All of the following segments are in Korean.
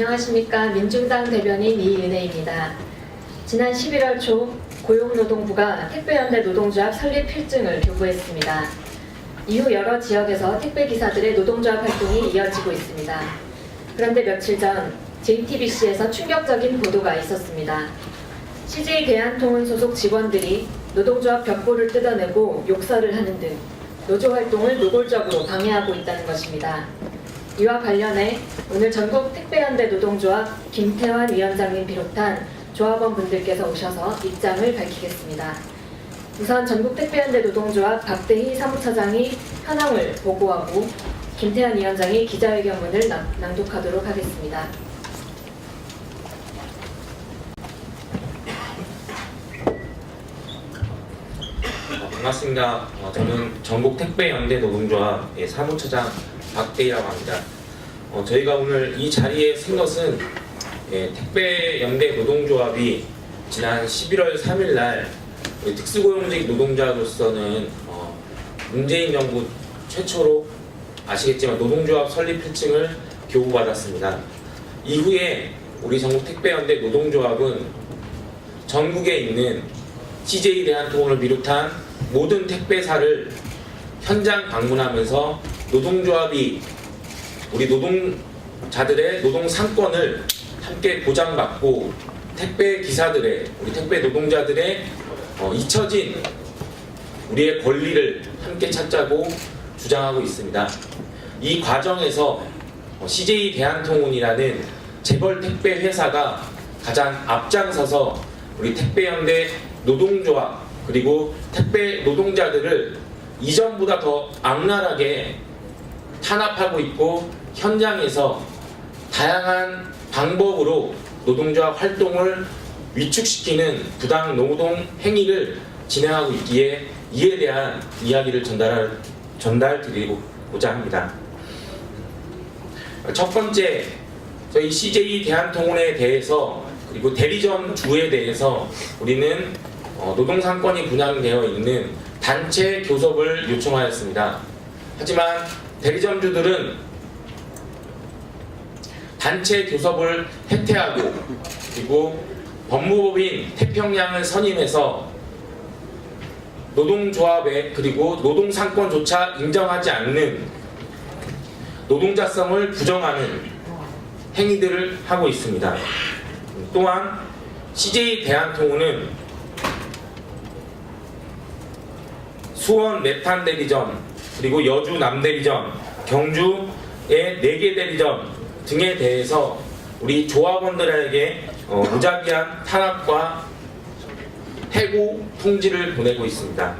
안녕하십니까. 민중당 대변인 이은혜입니다. 지난 11월 초 고용노동부가 택배연대 노동조합 설립 필증을 교부했습니다. 이후 여러 지역에서 택배기사들의 노동조합 활동이 이어지고 있습니다. 그런데 며칠 전 JTBC에서 충격적인 보도가 있었습니다. CJ 대한통운 소속 직원들이 노동조합 벽보를 뜯어내고 욕설을 하는 등 노조 활동을 노골적으로 방해하고 있다는 것입니다. 이와 관련해 오늘 전국 택배연대 노동조합 김태환 위원장님 비롯한 조합원 분들께서 오셔서 입장을 밝히겠습니다. 우선 전국 택배연대 노동조합 박대희 사무처장이 현황을 보고하고 김태환 위원장이 기자회견문을 낭- 낭독하도록 하겠습니다. 어, 반갑습니다. 어, 저는 전국 택배연대 노동조합의 사무처장 박대희라고 합니다. 어, 저희가 오늘 이 자리에 쓴 것은 예, 택배연대 노동조합이 지난 11월 3일 날 특수고용직 노동자로서는 어, 문재인 정부 최초로 아시겠지만 노동조합 설립 필증을 교부받았습니다. 이후에 우리 전국 택배연대 노동조합은 전국에 있는 CJ 대한통운을 비롯한 모든 택배사를 현장 방문하면서 노동조합이 우리 노동자들의 노동 상권을 함께 보장받고 택배 기사들의 우리 택배 노동자들의 어, 잊혀진 우리의 권리를 함께 찾자고 주장하고 있습니다. 이 과정에서 어, CJ 대한통운이라는 재벌 택배 회사가 가장 앞장서서 우리 택배연대 노동조합 그리고 택배 노동자들을 이전보다 더 악랄하게 탄압하고 있고 현장에서 다양한 방법으로 노동조합 활동을 위축시키는 부당 노동 행위를 진행하고 있기에 이에 대한 이야기를 전달 전달 드리고자 합니다. 첫 번째 저희 CJ 대한통운에 대해서 그리고 대리점 주에 대해서 우리는 어, 노동상권이 분양되어 있는 단체 교섭을 요청하였습니다. 하지만 대리점주들은 단체 교섭을 해태하고 그리고 법무법인 태평양을 선임해서 노동조합에 그리고 노동상권조차 인정하지 않는 노동자성을 부정하는 행위들을 하고 있습니다. 또한 CJ 대한통운은 수원 메탄 대리점 그리고 여주 남대리점 경주의 4개 대리점 등에 대해서 우리 조합원들에게 어, 무작위한 탄압과 해고 통지를 보내고 있습니다.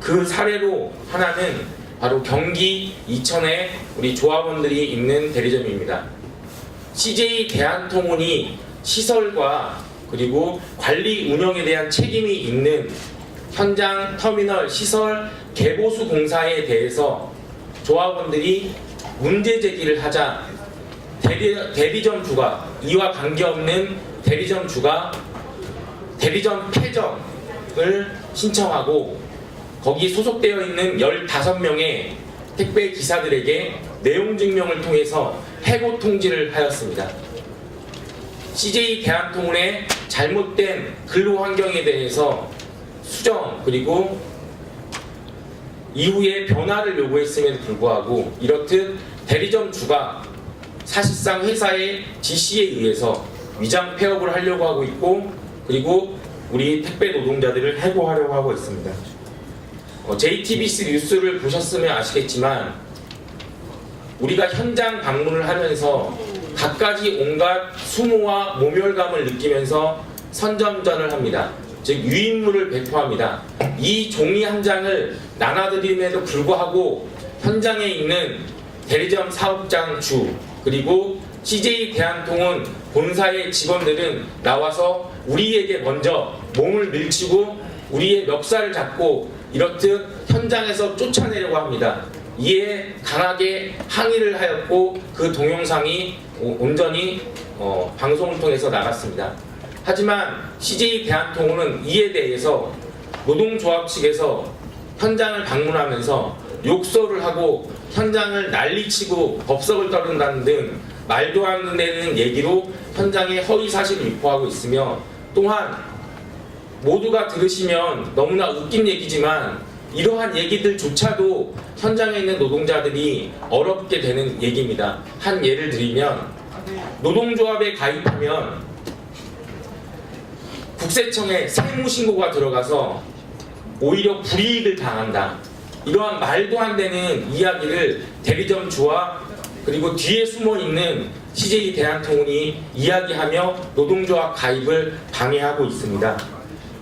그 사례로 하나는 바로 경기 이천에 우리 조합원들이 있는 대리점입니다. CJ 대한통운이 시설과 그리고 관리 운영에 대한 책임이 있는 현장 터미널 시설 개보수 공사에 대해서 조합원들이 문제 제기를 하자 대리, 대리점 주가 이와 관계없는 대리점 주가 대리점 폐점을 신청하고 거기 소속되어 있는 15명의 택배 기사들에게 내용 증명을 통해서 해고 통지를 하였습니다. CJ 대한통운의 잘못된 근로 환경에 대해서 수정 그리고 이후에 변화를 요구했음에도 불구하고 이렇듯 대리점 주가 사실상 회사의 지시에 의해서 위장 폐업을 하려고 하고 있고 그리고 우리 택배 노동자들을 해고하려고 하고 있습니다. 어, JTBC 뉴스를 보셨으면 아시겠지만 우리가 현장 방문을 하면서 갖가지 온갖 수모와 모멸감을 느끼면서 선점전을 합니다. 즉 유인물을 배포합니다. 이 종이 한 장을 나눠드림에도 불구하고 현장에 있는 대리점 사업장 주 그리고 CJ 대한통운 본사의 직원들은 나와서 우리에게 먼저 몸을 밀치고 우리의 멱살을 잡고 이렇듯 현장에서 쫓아내려고 합니다. 이에 강하게 항의를 하였고 그 동영상이 오- 온전히 어, 방송을 통해서 나갔습니다. 하지만 CJ 대한통운은 이에 대해서 노동조합 측에서 현장을 방문하면서 욕설을 하고 현장을 난리치고 법석을 떨른다는 등 말도 안 되는 얘기로 현장에 허위 사실을 유포하고 있으며 또한 모두가 들으시면 너무나 웃긴 얘기지만 이러한 얘기들조차도 현장에 있는 노동자들이 어렵게 되는 얘기입니다. 한 예를 들면 노동조합에 가입하면 국세청에 세무신고가 들어가서 오히려 불이익을 당한다. 이러한 말도 안 되는 이야기를 대리점 주와 그리고 뒤에 숨어 있는 CJ 대한통운이 이야기하며 노동조합 가입을 방해하고 있습니다.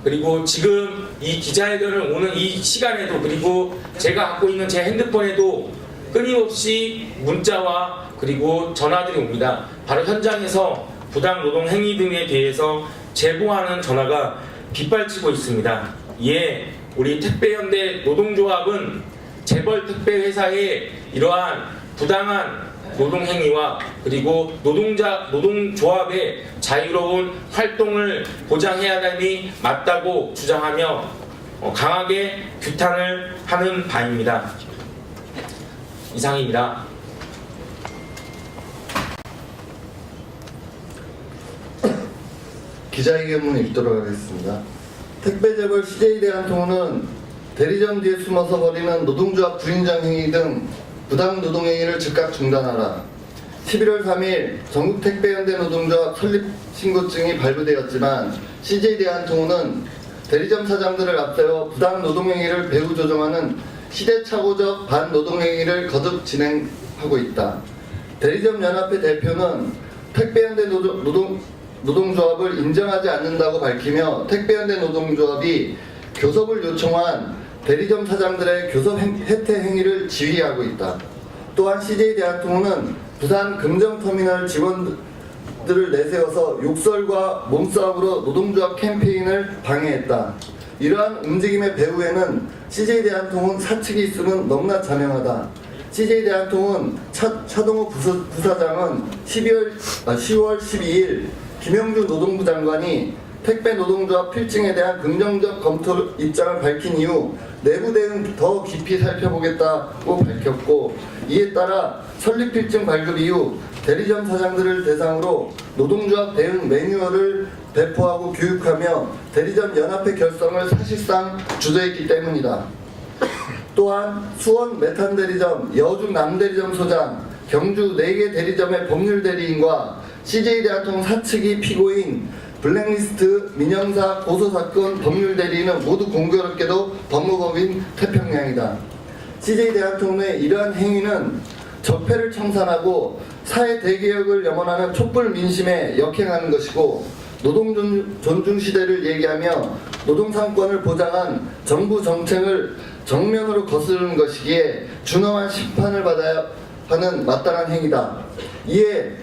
그리고 지금 이 기자회견을 오는 이 시간에도 그리고 제가 갖고 있는 제 핸드폰에도 끊임없이 문자와 그리고 전화들이 옵니다. 바로 현장에서 부당 노동 행위 등에 대해서 제보하는 전화가 빗발치고 있습니다. 이에 우리 택배현대 노동조합은 재벌 택배 회사의 이러한 부당한 노동 행위와 그리고 노동자 노동조합의 자유로운 활동을 보장해야 함이 맞다고 주장하며 어, 강하게 규탄을 하는 바입니다. 이상입니다. 기자회견문 읽도록 하겠습니다. 택배재벌 CJ 대한통운은 대리점 뒤에 숨어서 벌이는 노동조합 불인정 행위 등 부당 노동 행위를 즉각 중단하라. 11월 3일 전국 택배연대 노동조합 설립 신고증이 발부되었지만 CJ 대한통운은 대리점 사장들을 앞세워 부당 노동 행위를 배후 조정하는 시대착오적 반노동 행위를 거듭 진행하고 있다. 대리점 연합회 대표는 택배연대 노동, 노동 노동조합을 인정하지 않는다고 밝히며 택배연대 노동조합이 교섭을 요청한 대리점 사장들의 교섭 행- 혜택 행위를 지휘하고 있다. 또한 CJ 대한통운은 부산 금정터미널 직원들을 내세워서 욕설과 몸싸움으로 노동조합 캠페인을 방해했다. 이러한 움직임의 배후에는 CJ 대한통운 사측이 있음은 너무나 자명하다. CJ 대한통운 차, 차동호 부사, 부사장은 12월, 아, 10월 12일 김영주 노동부 장관이 택배 노동조합 필증에 대한 긍정적 검토 입장을 밝힌 이후 내부 대응 더 깊이 살펴보겠다고 밝혔고 이에 따라 설립 필증 발급 이후 대리점 사장들을 대상으로 노동조합 대응 매뉴얼을 배포하고 교육하며 대리점 연합회 결성을 사실상 주도했기 때문이다. 또한 수원 메탄 대리점, 여주 남 대리점 소장, 경주 4개 대리점의 법률 대리인과 CJ 대한통 사측이 피고인 블랙리스트 민영사 고소 사건 법률 대리인은 모두 공교롭게도 법무법인 태평양이다. CJ 대한통운의 이러한 행위는 적폐를 청산하고 사회 대개혁을 염원하는 촛불 민심에 역행하는 것이고 노동 존- 존중 시대를 얘기하며 노동 상권을 보장한 정부 정책을 정면으로 거스르는 것이기에 준엄한 심판을 받아야 하는 마땅한 행위다. 이에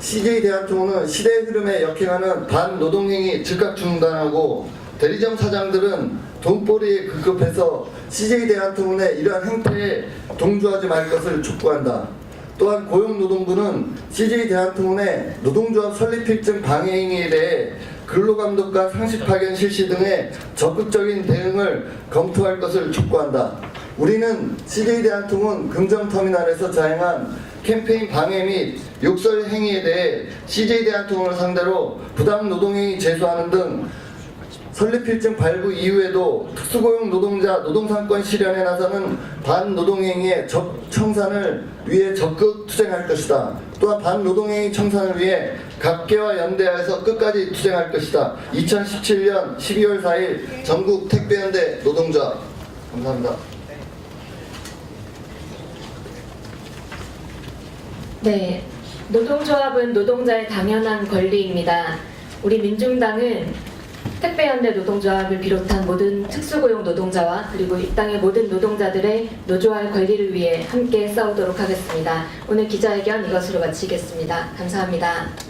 CJ 대한통운은 시대의 흐름에 역행하는 반노동행위 즉각 중단하고 대리점 사장들은 돈벌이에 급급해서 CJ 대한통운의 이러한 행태에 동조하지 말 것을 촉구한다. 또한 고용노동부는 CJ 대한통운의 노동조합 설립 필증 방해 행위에 대해 근로감독과 상식 파견 실시 등의 적극적인 대응을 검토할 것을 촉구한다. 우리는 CJ 대한통운 금정터미널에서 자행한 캠페인 방해 및 욕설 행위에 대해 CJ 대한통운을 상대로 부당 노동행위 제소하는 등 설립필증 발부 이후에도 특수고용 노동자 노동상권 실현에 나서는 반노동행위의 적, 청산을 위해 적극 투쟁할 것이다. 또한 반노동행위 청산을 위해 각계와 연대하여서 끝까지 투쟁할 것이다. 2017년 12월 4일 전국 택배연대 노동자 감사합니다. 네, 노동조합은 노동자의 당연한 권리입니다. 우리 민중당은 택배연대 노동조합을 비롯한 모든 특수고용 노동자와 그리고 이 땅의 모든 노동자들의 노조할 권리를 위해 함께 싸우도록 하겠습니다. 오늘 기자회견 이것으로 마치겠습니다. 감사합니다.